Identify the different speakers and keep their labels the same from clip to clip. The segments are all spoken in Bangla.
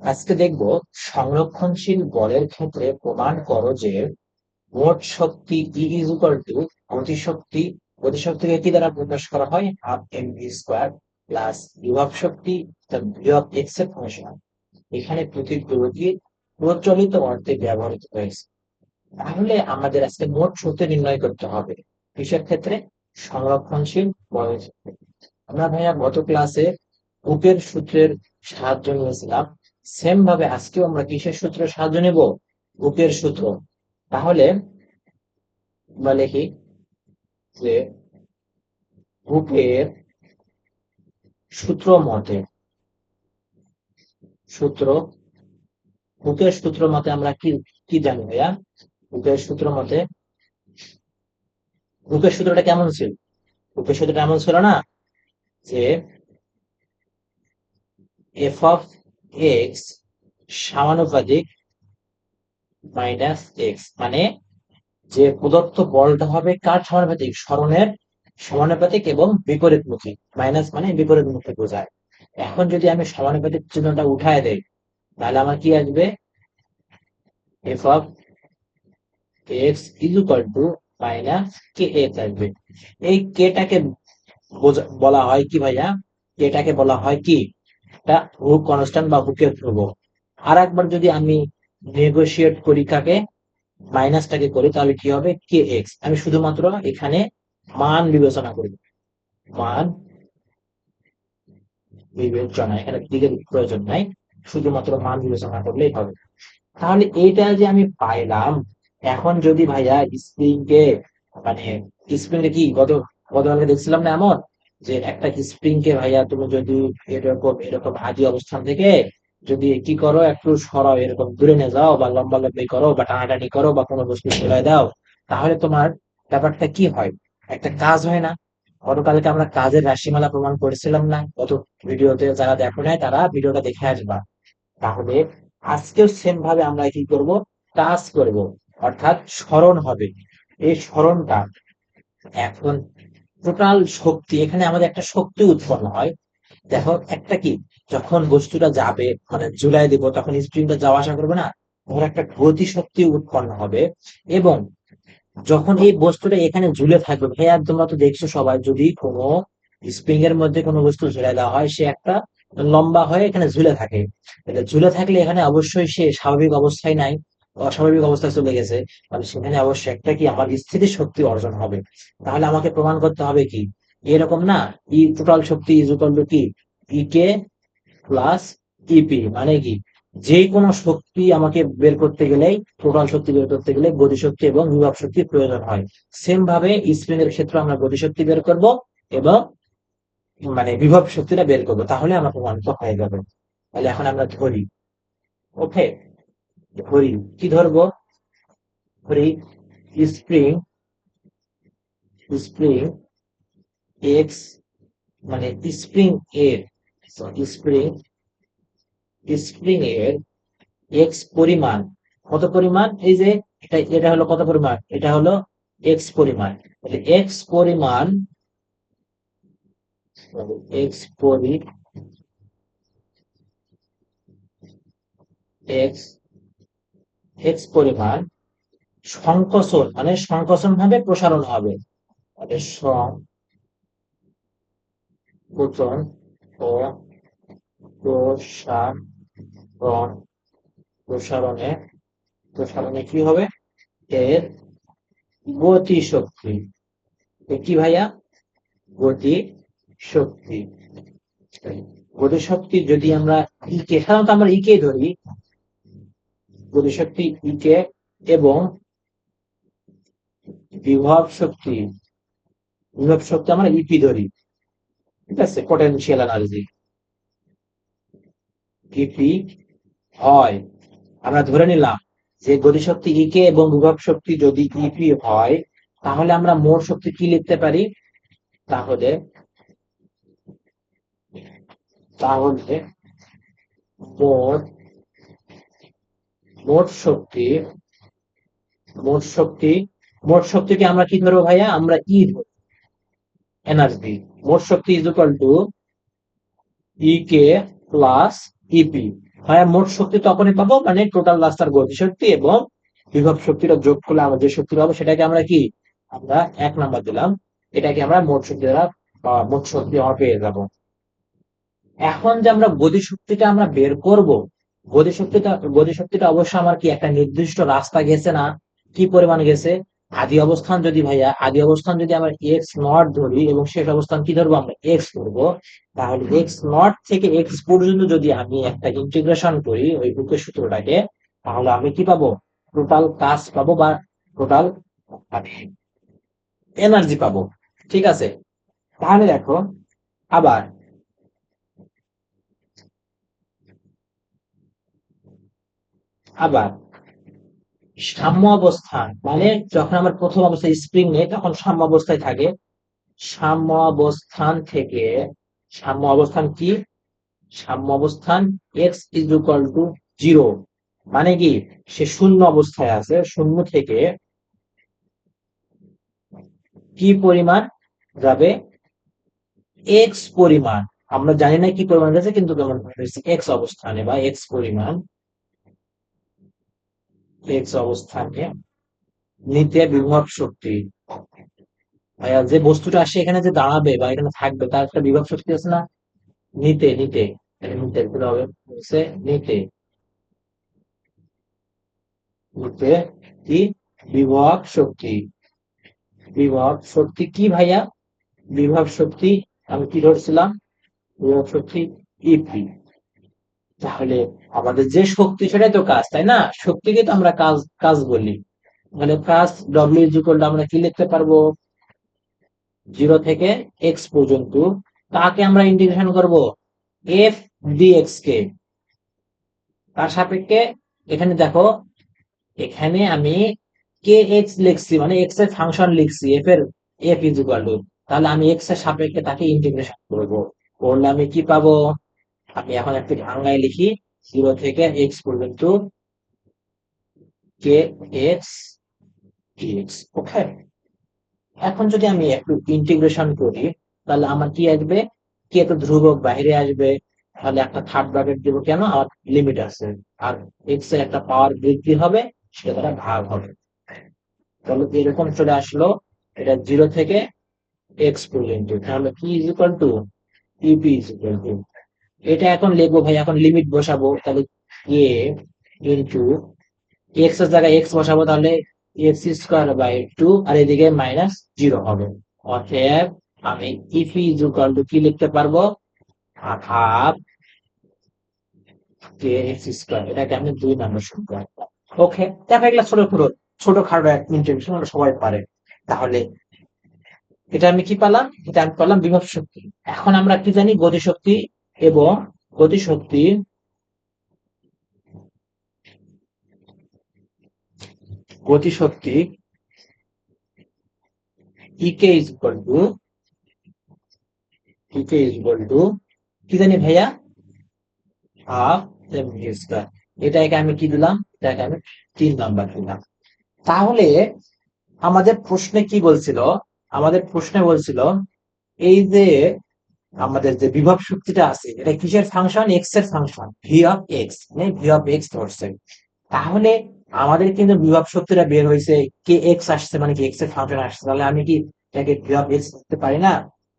Speaker 1: আজকে দেখব সংরক্ষণশীল বলের ক্ষেত্রে প্রমাণ করো যে মোট শক্তি ই ইজ ইকুয়াল টু গতিশক্তি গতিশক্তিকে কি দ্বারা প্রকাশ করা হয়? Half M V square plus বিভব শক্তি বিভব এক্সের ফাংশন এখানে প্রতিদ্বন্দ্বী প্রচলিত অর্থে ব্যবহৃত হয়েছে। তাহলে আমাদের আজকে মোট শক্তি নির্ণয় করতে হবে। কিসের ক্ষেত্রে? সংরক্ষণশীল বলের ক্ষেত্রে। আমরা ভাইয়া গত ক্লাসে উপের সূত্রের সাহায্য নিয়েছিলাম। সেম ভাবে আজকেও আমরা কিসের সূত্রের সাহায্য নেব? উপের সূত্র। তাহলে বলে কি যে উপের সূত্র মতে, সূত্র বুকের সূত্র মতে আমরা কি কি জানি ভাইয়া? বুকের সূত্র মতে বুকের সূত্রটা কেমন ছিল? বুকের সূত্রটা এমন ছিল না যে এফ অফ এক্স সমানুপাতিক মাইনাস এক্স মানে যে প্রদত্ত বলটা হবে কার সমানুপাতিক? স্মরণের সমানুপাতিক এবং বিপরীতমুখী। মাইনাস মানে বিপরীতমুখী বোঝায়। এখন যদি আমি সমানুপাতিক চিহ্নটা উঠায় দেই, তাহলে আমার কি আসবে? F of X is equal to minus K X আসবে। এই কেটাকে বলা হয় কি ভাইয়া? কেটাকে বলা হয় কি? একটা হুক কনস্ট্যান্ট বা হুকের ধ্রুব আর একবার যদি আমি নেগোসিয়েট করি কাকে মাইনাসটাকে করি, তাহলে কি হবে? কে এক্স আমি শুধুমাত্র এখানে মান বিবেচনা করি। মান বিবেচনা, এখানে দিকের প্রয়োজন নাই। শুধুমাত্র মান বিবেচনা করলেই হবে। তাহলে এইটা যে আমি পাইলাম, এখন যদি ভাইয়া স্প্রিং কে মানে স্প্রিং কি? গত, গতকালকে দেখছিলাম না এমন? যে একটা স্প্রিং কে ভাইয়া তুমি যদি এরকম এরকম আদি অবস্থান থেকে যদি কি করো, একটু সরাও, এরকম দূরে নিয়ে যাও বা লম্বা লম্বি করো বা টানাটানি করো বা কোনো বস্তু ফেলে দাও, তাহলে তোমার ব্যাপারটা কি হয়? একটা কাজ হয় না। গতকালকে আমরা কাজের রাশিমালা প্রমাণ করেছিলাম না। গত ভিডিওতে যারা দেখো নাই তারা ভিডিওটা দেখে আসবা। তাহলে আজকেও সেম ভাবে আমরা কি করব? কাজ করব। অর্থাৎ স্মরণ হবে। এই স্মরণটা এখন টোটাল শক্তি, এখানে আমাদের একটা শক্তি উৎপন্ন হয়। দেখো, একটা কি? যখন বস্তুটা যাবে মানে জুলাই দিব, তখন স্প্রিংটা যাওয়া আসা করবে না? তখন একটা গতি শক্তি উৎপন্ন হবে। এবং যখন এই বস্তুটা এখানে ঝুলে থাকবে ভাইয়া তোমরা তো দেখছ সবাই, যদি কোনো স্প্রিং এর মধ্যে কোনো বস্তু ঝুলে দেওয়া হয়, সে একটা লম্বা হয়ে এখানে ঝুলে থাকে। এটা ঝুলে থাকলে এখানে অবশ্যই সে স্বাভাবিক অবস্থায় নাই। অস্বাভাবিক অবস্থায় চলে গেছে, তাহলে সেখানে অবশ্যই একটা কি আমার স্থিতি শক্তি অর্জন হবে? তাহলে আমাকে প্রমাণ করতে হবে কি? এরকম না ই টোটাল শক্তি ইজ ইকুয়াল টু কি? ই কে প্লাস ইপি মানে কি? যে কোনো শক্তি আমাকে বের করতে গেলেই টোটাল শক্তি বের করতে গেলে গতিশক্তি এবং বিভব শক্তির প্রয়োজন হয়। সেম ভাবে স্প্রিং এর ক্ষেত্রে আমরা গতিশক্তি বের করব এবং মানে বিভব শক্তিটা বের করব। তাহলে আমার প্রমাণিত হয়ে যাবে। তাহলে এখন আমরা ধরি। ওকে ধরি কি ধরবো? ধরি স্প্রিং স্প্রিং এক্স মানে স্প্রিং এর স্প্রিং স্প্রিং এর এক্স পরিমাণ, কত পরিমাণ? এই যে, এটা এটা হলো কত পরিমাণ? এটা হলো এক্স পরিমাণ। এক্স পরিমাণ এক্স পরি এক্স এক্স পরিমাণ সংকোচন মানে সংকোচন ভাবে প্রসারণ হবে। সংকোচন ও প্রসারণ, প্রসারণে প্রসারণে কি হবে? এর গতি শক্তি কি ভাইয়া? গতি শক্তি গতি শক্তি যদি আমরা ইকে সাধারণত আমরা ইকে ধরি গতি শক্তি ইকে এবং বিভব শক্তি বিভব শক্তি আমরা ইপি ধরি। ঠিক আছে পটেনশিয়াল এনার্জি ইপি হয়। আমরা ধরে নিলাম যে গতিশক্তি ইকে এবং বিভব শক্তি যদি ইপি হয়, তাহলে আমরা মোট শক্তি কি লিখতে পারি? তাহলে তাহলে মোট মোট শক্তি মোট শক্তি, মোট শক্তিকে আমরা কি ধরবো ভাইয়া? আমরা ই ধরবো। এনার্জি মোট শক্তি is equal to E K plus EP হয় মোট শক্তি তখনই পাবো মানে টোটাল রাস্তার গতি শক্তি এবং বিভব শক্তিটা যোগ করলে আমরা যে শক্তি পাবো, সেটাকে আমরা কি? আমরা এক নাম্বার দিলাম। এটাকে আমরা মোট শক্তি দ্বারা মোট শক্তি পেয়ে যাব। এখন যে আমরা গতি শক্তিটা আমরা বের করব গতি শক্তিটা গতি শক্তিটা অবশ্যই আমার কি একটা নির্দিষ্ট রাস্তা গেছে না? কি পরিমাণ গেছে? আদি অবস্থান যদি ভাইয়া, আদি অবস্থান যদি আমরা এক্স নট ধরি এবং শেষ অবস্থান কি ধরবো আমরা? এক্স ধরবো। তাহলে এক্স নট থেকে এক্স পর্যন্ত যদি আমি একটা ইন্টিগ্রেশন করি ওই বুকের সূত্রটাকে, তাহলে আমি কি পাবো? টোটাল কাজ পাবো বা টোটাল এনার্জি পাবো। ঠিক আছে? তাহলে দেখো, আবার আবার সাম্য অবস্থান মানে যখন আমার প্রথম অবস্থায় স্প্রিং নেই, তখন সাম্য অবস্থায় থাকে। সাম্য অবস্থান থেকে, সাম্য অবস্থান কি? সাম্য অবস্থান X is equal to zero মানে কি? সে শূন্য অবস্থায় আছে, শূন্য থেকে কি পরিমাণ যাবে? এক্স পরিমাণ। আমরা জানি না কি পরিমাণ যাচ্ছে কিন্তু এক্স অবস্থানে বা এক্স পরিমাণ। এক্স অবস্থানে নিতে বিভব শক্তি। যে বস্তুটা আসে এখানে যে দাঁড়াবে বা এখানে থাকবে, তার একটা বিভব শক্তি আছে না? নিতে নিতে। নিতে হবে। নিতে। নিতে কি? বিভব শক্তি। বিভব শক্তি কি ভাইয়া? বিভব শক্তি আমি কি ধরছিলাম? বিভব শক্তি ইপি তাহলে আমাদের যে শক্তি সেটাই তো কাজ, তাই না? শক্তিকে তো আমরা কাজ কাজ বলি। মানে কাজ ডব্লিউ ইকুয়াল আমরা কি লিখতে পারব? জিরো থেকে এক্স পর্যন্ত। তাকে আমরা ইন্টিগ্রেশন করব? এফ ডিএক্স কে। তার সাপেক্ষে এখানে দেখো, এখানে আমি কে এক্স লিখছি মানে এক্সের ফাংশন লিখছি এফ এর এফ ইজ ইকুয়াল টু তাহলে আমি এক্সের সাপেক্ষে তাকে ইন্টিগ্রেশন করব। করলে আমি কি পাবো? আমি এখন একটু বাংলায় লিখি জিরো থেকে এক্স পর্যন্ত কে এক্স এখন যদি আমি একটু ইন্টিগ্রেশন করি, তাহলে আমার কি আসবে? কে তো ধ্রুবক বাইরে আসবে? তাহলে একটা থার্ড ব্র্যাকেট দিব কেন? আর লিমিট আছে। আর এক্সের একটা পাওয়ার বৃদ্ধি হবে, সেটা ভাগ হবে। তাহলে এরকম চলে আসলো, এটা জিরো থেকে এক্স পর্যন্ত। তাহলে কি is to EP is to এটা এখন লিখব ভাই, এখন লিমিট বসাবো, তাহলে এ ইন্টু এক্সের জায়গায় এক্স বসাবো, তাহলে এক্স স্কোয়ার বাই টু আর এদিকে মাইনাস জিরো হবে। অতএব আমি ইফি ইকুয়াল টু কি লিখতে পারব? হাফ কে এক্স স্কোয়ার এটাকে আমি দুই নাম্বার সংখ্যা ওকে দেখা গেল ছোট ছোট ছোট খাটো ইন্টারভিউ সবাই পারে। তাহলে এটা আমি কি পেলাম? এটা আমি পেলাম বিভব শক্তি। এখন আমরা কি জানি? গতিশক্তি এবং গতিশক্তি গতিশক্তি EK is equal to EK is equal to কি জানি ভাইয়া? হাফ স্কয়ার এটাকে আমি কি দিলাম? এটাকে আমি তিন নাম্বার দিলাম। তাহলে আমাদের প্রশ্নে কি বলছিল? আমাদের প্রশ্নে বলছিল, এই যে আমাদের যে বিভব শক্তিটা আছে এটা কিসের ফাংশন এক্সের function V of X V of X ধরছে। তাহলে আমাদের কিন্তু বিভব শক্তিটা বের হয়েছে কে এক্স আসছে মানে কি এক্সের ফাংশন আসছে। তাহলে আমি কি এটাকে ভি অফ এক্স করতে পারি না?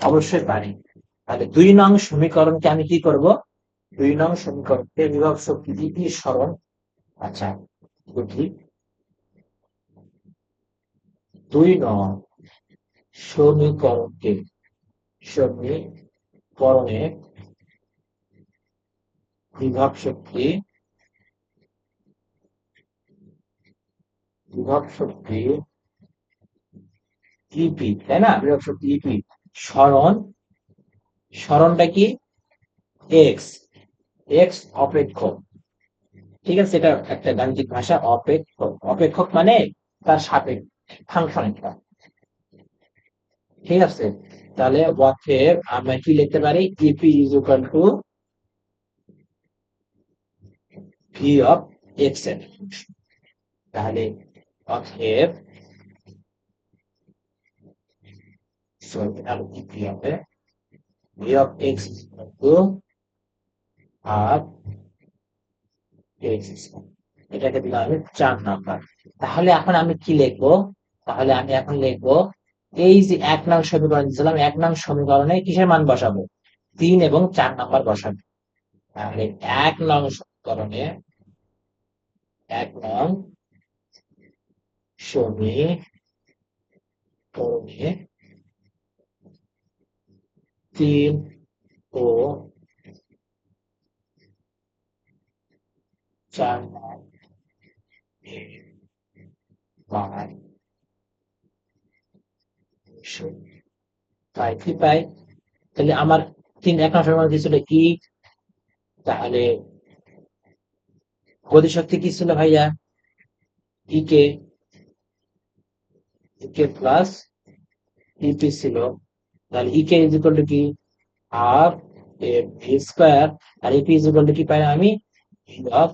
Speaker 1: অবশ্যই পারি। তাহলে দুই নং সমীকরণকে আমি কি করব? দুই নং সমীকরণকে বিভব শক্তি কি স্মরণ আচ্ছা বুঝি দুই নং সমীকরণকে সমীকরণে বিভব শক্তি বিভব শক্তি ইপি তাই না? বিভব শক্তি ইপি স্মরণ, স্মরণটা কি? এক্স এক্স অপেক্ষক। ঠিক আছে, এটা একটা গাণিতিক ভাষা, অপেক্ষক। অপেক্ষক মানে তার সাপেক্ষ ফাংশন একটা ঠিক আছে তাহলে অতএব আমরা কি লিখতে পারি? EP is equal to V of এক্সের। তাহলে অতএব ইপি হবে। ভি অফ এক্স টু আর এক্স এটাকে দিলাম চার নাম্বার তাহলে এখন আমি কি লিখব? তাহলে আমি এখন লিখব এই যে এক নং সমীকরণ দিয়েছিলাম এক নং সমীকরণে কিসের মান বসাবো? তিন এবং চার নাম্বার বসাবো। তাহলে এক নং সমীকরণে এক নং সমীকরণে তিন ও চার নং পাঁচ কি তাহলে আমার তিন এক নং সমীকরণ দিয়েছিল ই তাহলে গতিশক্তি কি ছিল ভাইয়া? ই কে কে প্লাস ইপি ছিল। তাহলে E K is equal to কি? আর ভি স্কোয়ার আর ইপি ইজ ইকুয়াল টু কি পাইলাম আমি? ভি অফ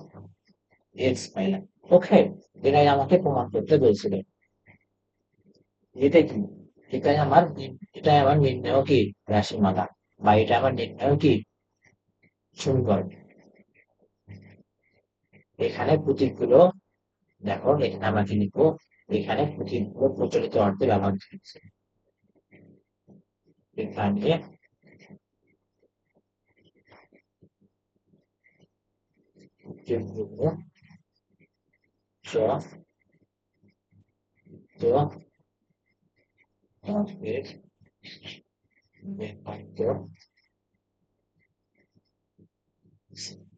Speaker 1: এক্স পাইলাম। ওকে এটাই আমাকে প্রমাণ করতে বলছিল। এটা কি? এটাই আমার এটাই আমার নির্ণয় কি রাশিমালা বা এটা আমার নির্ণয় কি সমীকরণ এখানে প্রতীকগুলো, দেখো, এখানে আমাকে লিখব? এখানে প্রতীকগুলো প্রচলিত অর্থে ব্যবহার করছে। এখানে প্রতীকগুলো তো বেকান্ত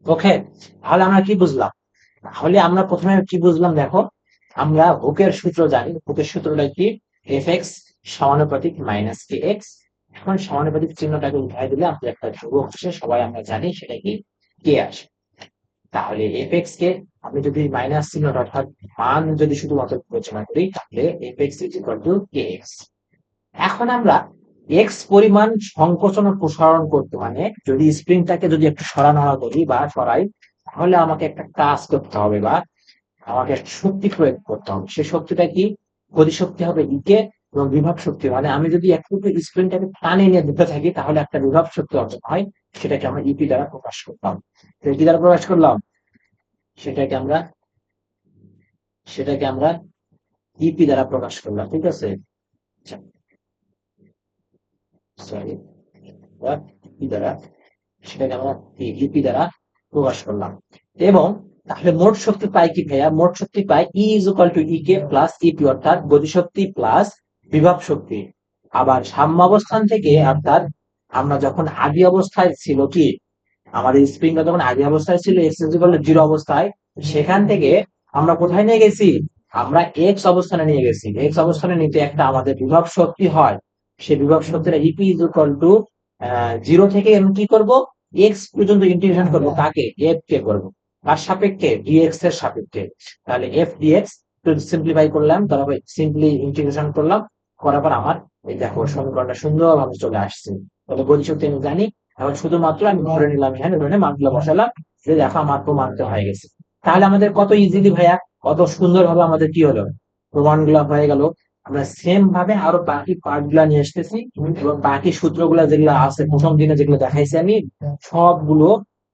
Speaker 1: ওকে তাহলে আমরা কি বুঝলাম? তাহলে আমরা প্রথমে কি বুঝলাম দেখো, আমরা হুকের সূত্র জানি হুকের সূত্রটা কি? এফ এক্স সমানুপাতিক মাইনাস কে এক্স এখন সমানুপাতিক চিহ্নটাকে উঠাই দিলে আমাদের একটা ধ্রুবক আসে সবাই আমরা জানি সেটা কি? কে আসে। তাহলে এফ এক্স কে আমি যদি মাইনাস চিহ্নটা অর্থাৎ মান যদি শুধুমাত্র বিবেচনা করি, তাহলে F X is equal to K X এখন আমরা এক্স পরিমাণ সংকোচন প্রসারণ করতে মানে যদি স্প্রিংটাকে যদি একটু সরানো করি বা সরাই, তাহলে আমাকে একটা কাজ করতে হবে বা আমাকে শক্তি প্রয়োগ করতে হবে। সে শক্তিটা কি? গতিশক্তি হবে ইকে এবং বিভব শক্তি। মানে আমি যদি একটু স্প্রিংটাকে টানে নিয়ে দিতে থাকি, তাহলে একটা বিভব শক্তি অর্জন হয়, সেটাকে আমরা ইপি দ্বারা প্রকাশ করলাম। তো কি দ্বারা প্রকাশ করলাম, সেটাকে আমরা সেটাকে আমরা ইপি দ্বারা প্রকাশ করলাম, ঠিক আছে? সরি সেটাকে আমরা প্রকাশ করলাম। এবং তাহলে মোট শক্তি পাই কি ভাইয়া? মোট শক্তি পাই E is equal to E K plus EP অর্থাৎ গতিশক্তি প্লাস বিভব শক্তি। আবার সাম্যাবস্থান থেকে অর্থাৎ আমরা যখন আদি অবস্থায় ছিল কি? আমাদের স্প্রিংটা যখন আদি অবস্থায় ছিল এক্স জিরো অবস্থায়, সেখান থেকে আমরা কোথায় নিয়ে গেছি? আমরা এক্স অবস্থানে নিয়ে গেছি। এক্স অবস্থানে নিতে একটা আমাদের বিভব শক্তি হয়। সেই বিভব শক্তিটা EP is equal to zero থেকে আমি কি করব? এক্স পর্যন্ত ইন্টিগ্রেশন করব কাকে? এফ কে করব। কার সাপেক্ষে ডিএক্স এর সাপেক্ষে। তাহলে এফ ডিএক্স সিম্পলিফাই করলাম তারপর সিম্পলি ইন্টিগ্রেশন করলাম, করার পর আমার, এই দেখো সমীকরণটা সুন্দরভাবে চলে আসছে। তাহলে গতিশক্তি আমি জানি, এখন শুধুমাত্র আমি ধরে নিলাম এখানে, ধরে মানগুলো বসালাম, যে দেখো আমার প্রমাণিত হয়ে গেছে। তাহলে আমাদের কত ইজিলি ভাইয়া, কত সুন্দরভাবে আমাদের কি হলো? প্রমাণগুলো হয়ে গেল। আমরা সেম ভাবে আরও বাকি পার্টগুলা নিয়ে আসতেছি, এবং বাকি সূত্রগুলা যেগুলো আছে, প্রথম দিনে যেগুলো দেখাইছি আমি, সবগুলো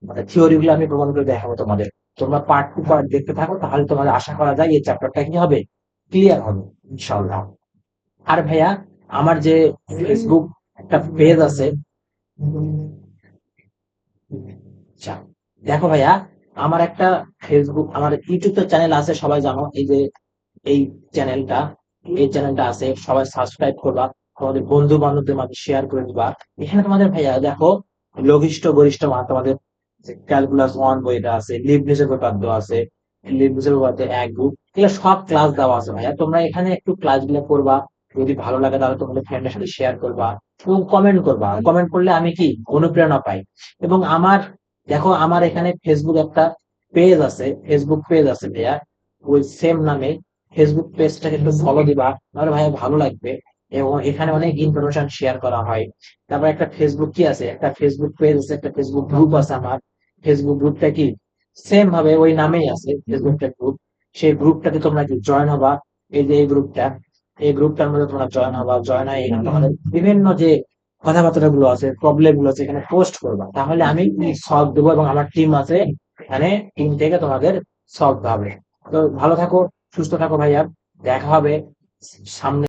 Speaker 1: মানে থিওরি গুলো আমি প্রমাণ করে দেখাবো তোমাদের। তোমরা পার্ট টু পার্ট দেখতে থাকো, তাহলে তোমাদের আশা করা যায় এই চ্যাপ্টারটা কি হবে? ক্লিয়ার হবে ইনশাল্লাহ আর ভাইয়া, আমার যে ফেসবুক একটা পেজ আছে আচ্ছা দেখো ভাইয়া, আমার একটা ফেসবুক আমার ইউটিউব চ্যানেল আছে, সবাই জানো, এই যে, এই চ্যানেলটা এই চ্যানেলটা আছে, সবাই সাবস্ক্রাইব করবা তোমাদের বন্ধু বান্ধবদের মাঝে শেয়ার করে দিবা। এখানে তোমাদের ভাইয়া, দেখো, লঘিষ্ঠ গরিষ্ঠ মান তোমাদের ক্যালকুলাস ওয়ান বইটা আছে লিবনিসের ব্যাপার দেওয়া আছে লিবনিসের ব্যাপার এক গ্রুপ এগুলো সব ক্লাস দেওয়া আছে ভাইয়া। তোমরা এখানে একটু ক্লাসগুলো করবা যদি ভালো লাগে তাহলে তোমাদের ফ্রেন্ডের সাথে শেয়ার করবা, এবং কমেন্ট করবা। কমেন্ট করলে আমি কি? অনুপ্রেরণা পাই। এবং আমার, দেখো, আমার এখানে ফেসবুক একটা পেজ আছে ফেসবুক পেজ আছে ভাইয়া, ওই সেম নামে। ফেসবুক পেজটাকে একটু ফলো দিবা তাহলে ভাইয়া ভালো লাগবে। এবং এখানে অনেক ইনফরমেশন শেয়ার করা হয়। তারপর একটা ফেসবুক কি আছে? একটা ফেসবুক পেজ আছে একটা ফেসবুক গ্রুপ আছে আমার। ফেসবুক গ্রুপটা কি? সেম ভাবে ওই নামেই আছে ফেসবুকটা গ্রুপ সেই গ্রুপটাতে তোমরা কি জয়েন হবা। এই যে এই গ্রুপটা এই গ্রুপটার মধ্যে তোমরা জয়েন হবা। জয়েন হয়ে এখানে তোমাদের বিভিন্ন যে কথাবার্তা গুলো আছে প্রবলেমগুলো আছে এখানে পোস্ট করবা। তাহলে আমি সলভ দেবো এবং আমার টিম আছে এখানে টিম থেকে তোমাদের সলভ হবে। তো ভালো থাকো। সুস্থ থাকো ভাইয়া। দেখা হবে সামনে